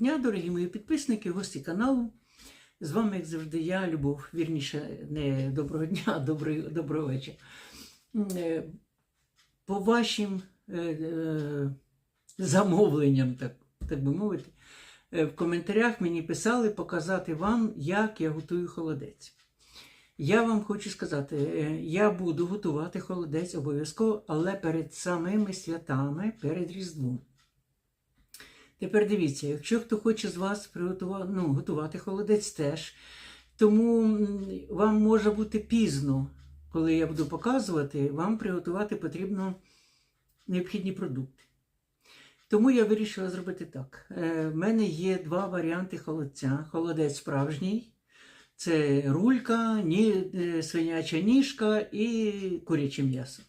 Дня, дорогі мої підписники, гості каналу. З вами, як завжди, я, Любов. Вірніше, не доброго дня, а добрий, доброго вечора. Е, По вашим е, е, замовленням, так, так би мовити, в коментарях мені писали показати вам, як я готую холодець. Я вам хочу сказати, я буду готувати холодець обов'язково, але перед самими святами, перед Різдвом. Тепер дивіться, якщо хто хоче з вас приготувати, ну, готувати холодець теж, тому вам може бути пізно, коли я буду показувати, вам приготувати потрібно необхідні продукти. Тому я вирішила зробити так. Е, В мене є два варіанти холодця. Холодець справжній. Це рулька, е, свиняча ніжка і куряче м'ясо.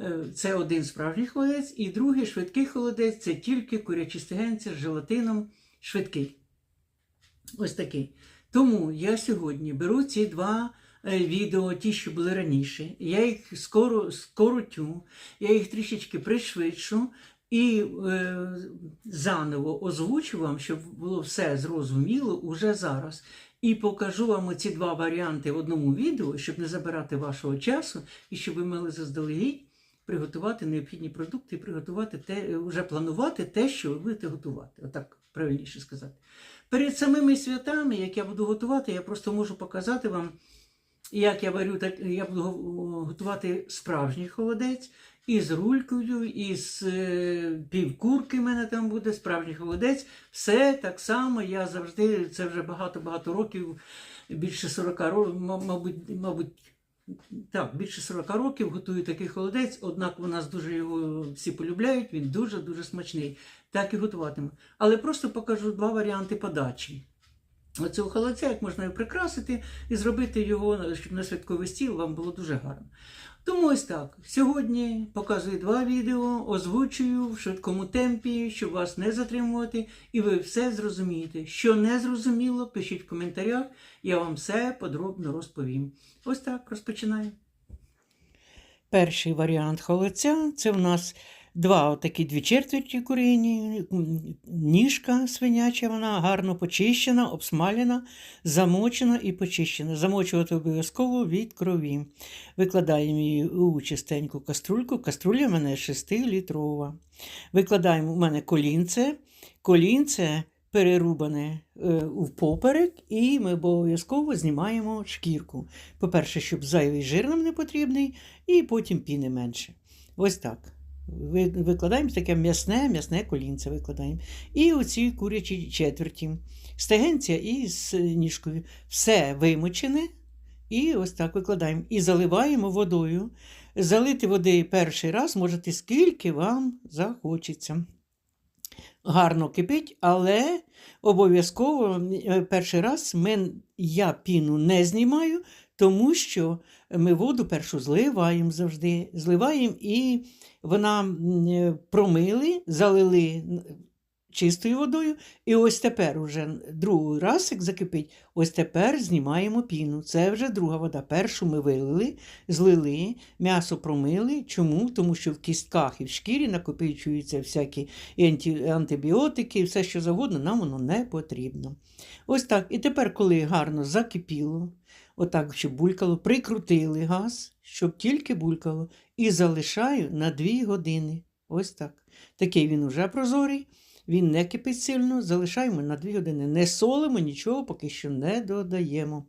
Е, Це один справжній холодець, і другий швидкий холодець це тільки курячі стегенці з желатином швидкий. Ось такий. Тому я сьогодні беру ці два е, відео, ті, що були раніше. Я їх скоро, скоротю, я їх трішечки пришвидшу і е, заново озвучу вам, щоб було все зрозуміло уже зараз. І покажу вам ці два варіанти в одному відео, щоб не забирати вашого часу і щоб ви могли заздалегідь приготувати необхідні продукти і приготувати те, вже планувати те, що ви будете готувати. Отак правильніше сказати. Перед самими святами, як я буду готувати, я просто можу показати вам, як я варю, так я буду готувати справжній холодець із рулькою, із е, півкурки в мене там буде, справжній холодець. Все так само, я завжди, це вже багато-багато років, більше 40 років, мабуть, мабуть, так, більше 40 років готую такий холодець, однак у нас дуже його всі полюбляють, він дуже-дуже смачний. Так і готуватиму. Але просто покажу два варіанти подачі. Оцього холодця, як можна його прикрасити і зробити його, щоб на святковий стіл вам було дуже гарно. Тому ось так. Сьогодні показую два відео, озвучую в швидкому темпі, щоб вас не затримувати, і ви все зрозумієте. Що не зрозуміло, пишіть в коментарях, я вам все подробно розповім. Ось так розпочинаємо. Перший варіант холодця це в нас два отакі дві четверті курині, м, ніжка свиняча, вона гарно почищена, обсмалена, замочена і почищена. Замочувати обов'язково від крові. Викладаємо її у чистеньку каструльку. Каструля в мене 6-літрова. Викладаємо у мене колінце. Колінце перерубане е, в поперек, і ми обов'язково знімаємо шкірку. По-перше, щоб зайвий жир нам не потрібний, і потім піни менше. Ось так. Ви- Викладаємо таке м'ясне, м'ясне колінце викладаємо. І оці курячі четверті. Стегенця із ніжкою. Все вимочене. І ось так викладаємо. І заливаємо водою. Залити води перший раз можете скільки вам захочеться. Гарно кипить, але обов'язково е, перший раз ми, я піну не знімаю, тому що ми воду першу зливаємо завжди. Зливаємо і вона е, промили, залили чистою водою. І ось тепер уже другий раз, як закипить, ось тепер знімаємо піну. Це вже друга вода. Першу ми вилили, злили, м'ясо промили. Чому? Тому що в кістках і в шкірі накопичуються всякі антибіотики, все, що завгодно, нам воно не потрібно. Ось так. І тепер, коли гарно закипіло, отак, щоб булькало, прикрутили газ, щоб тільки булькало, і залишаю на 2 години. Ось так. Такий він уже прозорий, він не кипить сильно, залишаємо на 2 години. Не солимо, нічого поки що не додаємо.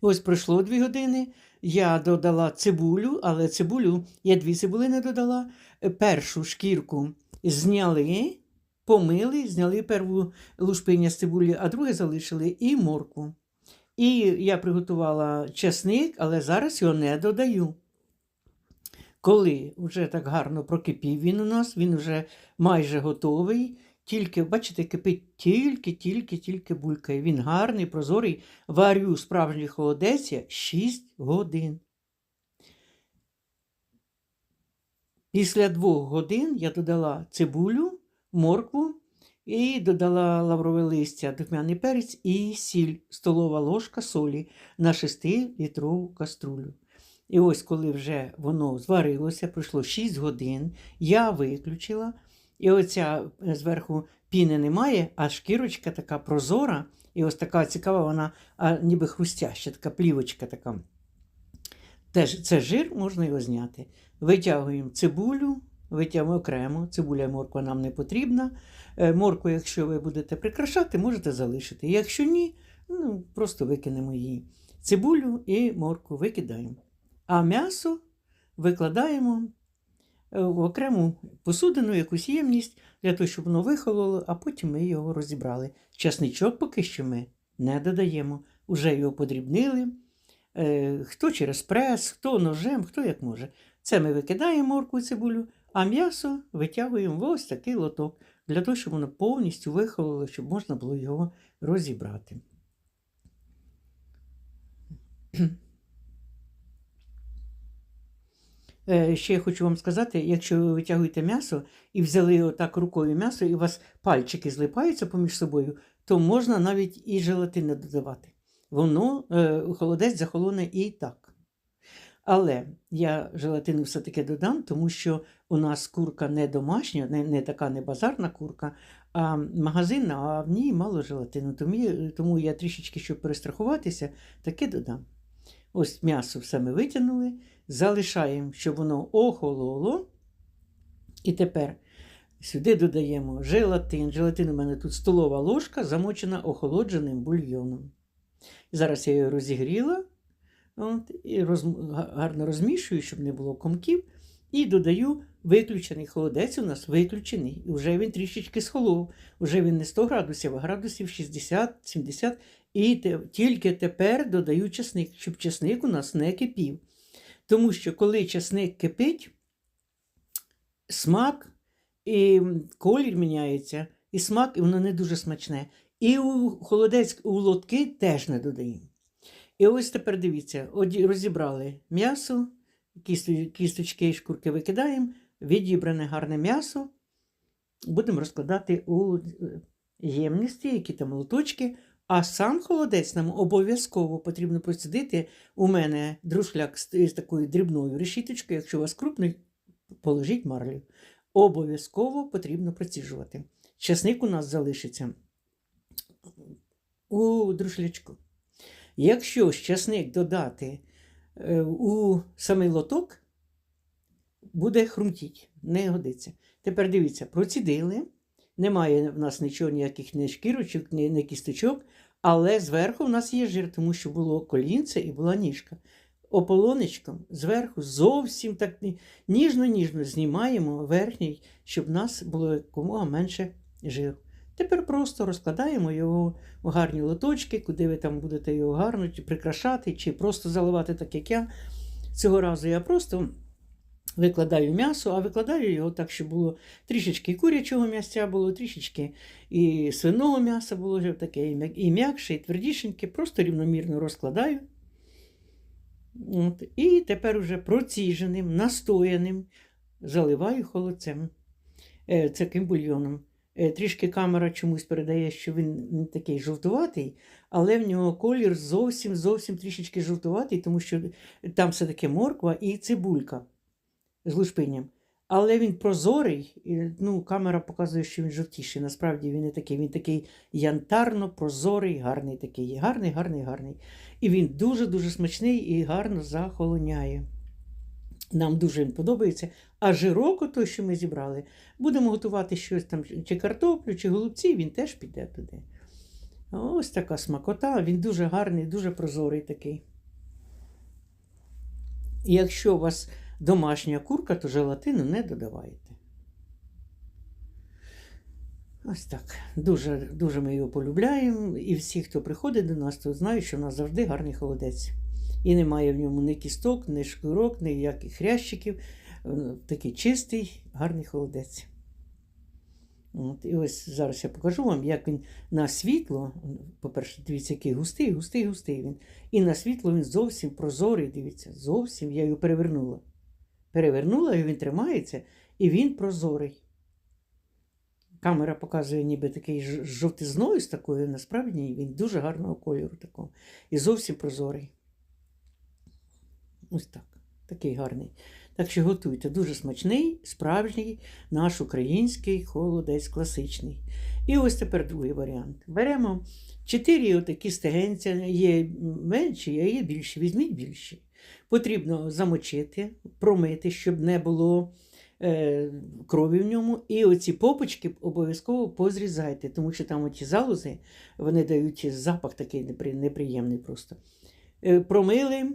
Ось пройшло 2 години. Я додала цибулю, але цибулю я дві цибулини додала. Першу шкірку зняли, помили, зняли перву лушпиня з цибулі, а друге залишили і моркву. І я приготувала чесник, але зараз його не додаю. Коли вже так гарно прокипів він у нас, він вже майже готовий. Тільки, бачите, кипить тільки, тільки, тільки булькає. Він гарний, прозорий. Варю справжній холодець 6 годин. Після двох годин я додала цибулю, моркву і додала лаврове листя, духмяний перець і сіль, столова ложка солі на 6-літрову каструлю. І ось, коли вже воно зварилося, пройшло 6 годин, я виключила, і оця е, зверху піни немає, а шкірочка така прозора, і ось така цікава, вона а, ніби хрустяща, така плівочка така. Теж це жир, можна його зняти. Витягуємо цибулю, витягуємо окремо. Цибуля і морква нам не потрібна. Е, Моркву, якщо ви будете прикрашати, можете залишити. Якщо ні, ну, просто викинемо її. Цибулю і моркву викидаємо. А м'ясо викладаємо е, в окрему посудину, якусь ємність, для того, щоб воно вихололо, а потім ми його розібрали. Часничок поки що ми не додаємо. Уже його подрібнили. Е, Хто через прес, хто ножем, хто як може. Це ми викидаємо моркву і цибулю, а м'ясо витягуємо в ось такий лоток, для того, щоб воно повністю вихололо, щоб можна було його розібрати. Е, Ще я хочу вам сказати, якщо ви витягуєте м'ясо і взяли отак рукою м'ясо, і у вас пальчики злипаються поміж собою, то можна навіть і желатин не додавати. Воно е, холодець захолоне і так. Але я желатину все-таки додам, тому що у нас курка не домашня, не, не така не базарна курка, а магазинна, а в ній мало желатину. Тому, тому я трішечки, щоб перестрахуватися, таке додам. Ось м'ясо все ми витягнули, залишаємо, щоб воно охололо. І тепер сюди додаємо желатин. Желатин у мене тут столова ложка, замочена охолодженим бульйоном. Зараз я її розігріла от, і роз, гарно розмішую, щоб не було комків. І додаю виключений холодець у нас виключений. І вже він трішечки схолов. Вже він не 100 градусів, а градусів 60-70. І те, тільки тепер додаю чесник, щоб чесник у нас не кипів. Тому що коли чесник кипить, смак і колір міняється, і смак, і воно не дуже смачне. І у холодець у лотки теж не додаємо. І ось тепер дивіться, розібрали м'ясо, кісточки і шкурки викидаємо, відібране гарне м'ясо. Будемо розкладати у е, ємності, які там лоточки. А сам холодець нам обов'язково потрібно процідити. У мене друшляк з, такою дрібною решіточкою, якщо у вас крупний, положіть марлю. Обов'язково потрібно проціжувати. Часник у нас залишиться у друшлячку. Якщо часник додати е, у самий лоток, буде хрумтіть, не годиться. Тепер дивіться, процідили. Немає в нас нічого, ніяких ні шкірочок, ні, ні кісточок, але зверху в нас є жир, тому що було колінце і була ніжка. Ополонечком зверху зовсім так ніжно-ніжно знімаємо верхній, щоб в нас було якомога менше жиру. Тепер просто розкладаємо його в гарні лоточки, куди ви там будете його гарно прикрашати, чи просто заливати, так як я. Цього разу я просто викладаю м'ясо, а викладаю його так, щоб було трішечки курячого м'ясця було, трішечки і свиного м'яса було вже таке і м'як- і м'якше, і твердішеньке. Просто рівномірно розкладаю. От. І тепер уже проціженим, настояним заливаю холодцем, е, таким бульйоном. Е, Трішки камера чомусь передає, що він такий жовтуватий, але в нього колір зовсім зовсім трішечки жовтуватий, тому що там все-таки морква і цибулька з лушпинням. Але він прозорий, і, ну, камера показує, що він жовтіший. Насправді він не такий, він такий янтарно, прозорий, гарний такий. Гарний, гарний, гарний. І він дуже-дуже смачний і гарно захолоняє. Нам дуже він подобається. А жироко, той, що ми зібрали, будемо готувати щось там, чи картоплю, чи голубці, він теж піде туди. Ось така смакота, він дуже гарний, дуже прозорий такий. І якщо у вас домашня курка, то желатину не додавайте. Ось так. Дуже, дуже ми його полюбляємо. І всі, хто приходить до нас, то знають, що у нас завжди гарний холодець. І немає в ньому ні кісток, ні шкурок, ніяких хрящиків. Е, Такий чистий, гарний холодець. От, і ось зараз я покажу вам, як він на світло, по-перше, дивіться, який густий, густий, густий він. І на світло він зовсім прозорий, дивіться, зовсім я його перевернула. Перевернула, і він тримається, і він прозорий. Камера показує ніби такий жовтизною з такою, насправді він дуже гарного кольору такого. І зовсім прозорий. Ось так. Такий гарний. Так що готуйте дуже смачний, справжній наш український холодець класичний. І ось тепер другий варіант. Беремо чотири отакі стегенця, є менші, а є більші. Візьміть більші. Потрібно замочити, промити, щоб не було е, крові в ньому. І оці попочки обов'язково позрізайте, тому що там оті залози вони дають запах такий неприємний просто. Е, промили,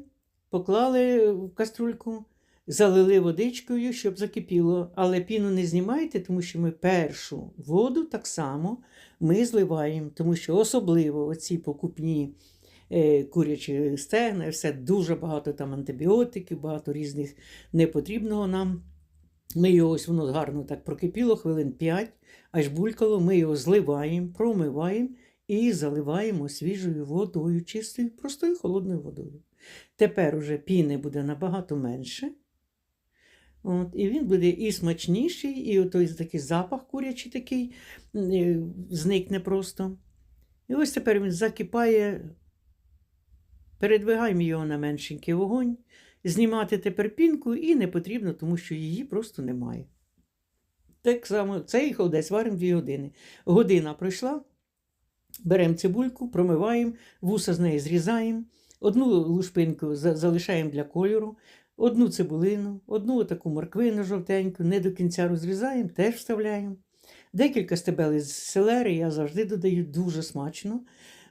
поклали в каструльку, залили водичкою, щоб закипіло. Але піну не знімайте, тому що ми першу воду так само ми зливаємо, тому що особливо оці покупні курячі стегна, все дуже багато там антибіотиків, багато різних непотрібного нам. Ми його ось воно гарно так прокипіло, хвилин 5, аж булькало, ми його зливаємо, промиваємо і заливаємо свіжою водою, чистою, простою холодною водою. Тепер уже піни буде набагато менше. От, і він буде і смачніший, і отой такий запах курячий такий е, зникне просто. І ось тепер він закипає. Передвигаємо його на меншенький вогонь. Знімати тепер пінку і не потрібно, тому що її просто немає. Так само цей холодець варимо 2 години. Година пройшла, беремо цибульку, промиваємо, вуса з неї зрізаємо, одну лушпинку залишаємо для кольору, одну цибулину, одну таку морквину жовтеньку, не до кінця розрізаємо, теж вставляємо. Декілька стебелей з селери я завжди додаю дуже смачно.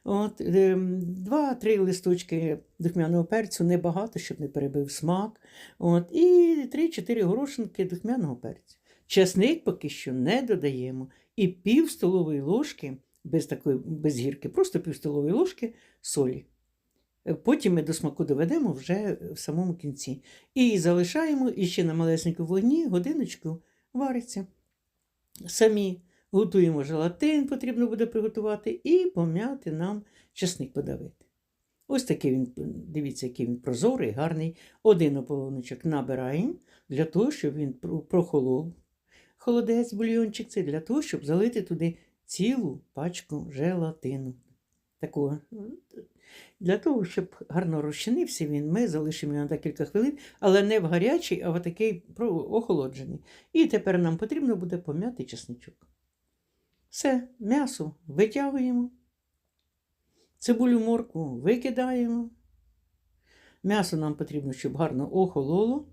От, ем, Два-три листочки духмяного перцю, небагато, щоб не перебив смак. От, і три-чотири горошинки духмяного перцю. Часник поки що не додаємо. І пів столової ложки, без такої без гірки, просто пів столової ложки солі. Е, Потім ми до смаку доведемо вже в самому кінці. І залишаємо і ще на малесенькому вогні годиночку вариться. Самі готуємо желатин, потрібно буде приготувати, і пом'яти нам чесник подавити. Ось такий він, дивіться, який він прозорий, гарний. Один ополоночок набираємо для того, щоб він прохолов. Холодець, бульйончик це для того, щоб залити туди цілу пачку желатину. Такого. Для того, щоб гарно розчинився він, ми залишимо його на декілька хвилин, але не в гарячий, а в такий охолоджений. І тепер нам потрібно буде пом'яти чесничок. Все, м'ясо витягуємо, цибулю моркву викидаємо. М'ясо нам потрібно, щоб гарно охололо.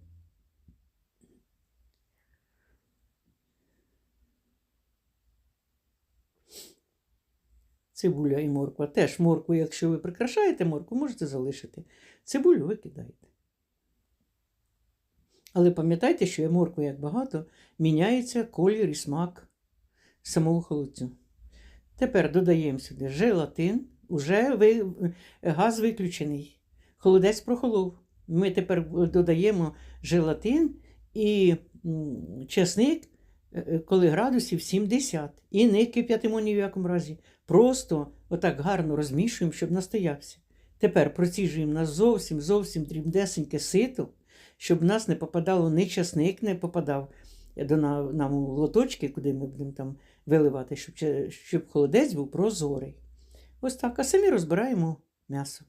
Цибуля і морква. Теж моркву, якщо ви прикрашаєте моркву, можете залишити. Цибулю викидаєте. Але пам'ятайте, що морква, як багато, міняється колір і смак самого холодцю. Тепер додаємо сюди желатин, уже ви, газ виключений. Холодець прохолов. Ми тепер додаємо желатин і чесник, е, коли градусів 70. І не кип'ятимо ні в якому разі. Просто отак гарно розмішуємо, щоб настоявся. Тепер проціжуємо на зовсім зовсім дрібнесеньке сито, щоб в нас не попадало ні часник, не попадав до на- нам у лоточки, куди ми будемо там виливати, щоб, щоб холодець був прозорий. Ось так. А самі розбираємо м'ясо.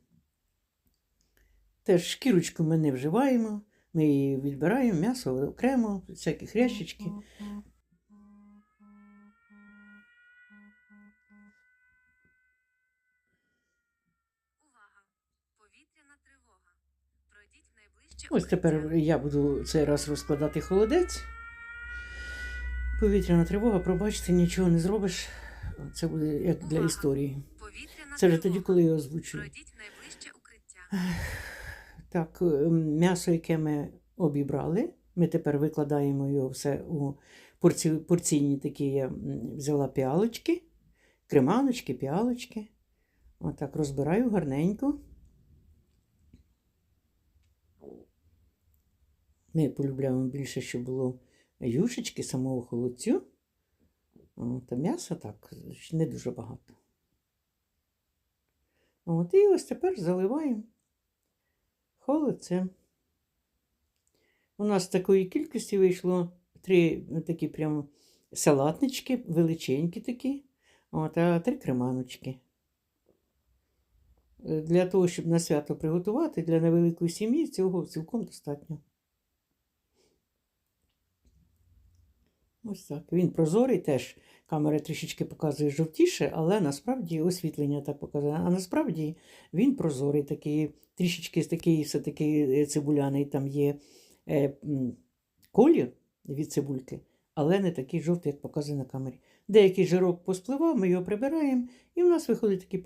Теж шкірочку ми не вживаємо, ми її відбираємо, м'ясо окремо, всякі хрящички. Ось тепер я буду цей раз розкладати холодець. Повітряна тривога, пробачте, нічого не зробиш. Це буде як для історії. Це вже тоді, коли я озвучую. Так, е, м'ясо, яке ми обібрали, ми тепер викладаємо його все у порці, порційні такі я взяла піалочки, креманочки, піалочки. Отак розбираю гарненько. Ми полюбляємо більше, щоб було юшечки самого холодцю. От, а м'яса так, не дуже багато. От, і ось тепер заливаємо холодцем. У нас такої кількості вийшло три такі прямо салатнички, величенькі такі, от, а три креманочки. Для того, щоб на свято приготувати, для невеликої сім'ї цього цілком достатньо. Ось так. Він прозорий теж. Камера трішечки показує жовтіше, але насправді освітлення так показує. А насправді він прозорий, такий, трішечки такий все-таки е, цибуляний, там є е, колір від цибульки, але не такий жовтий, як показує на камері. Деякий жирок поспливав, ми його прибираємо, і в нас виходить такий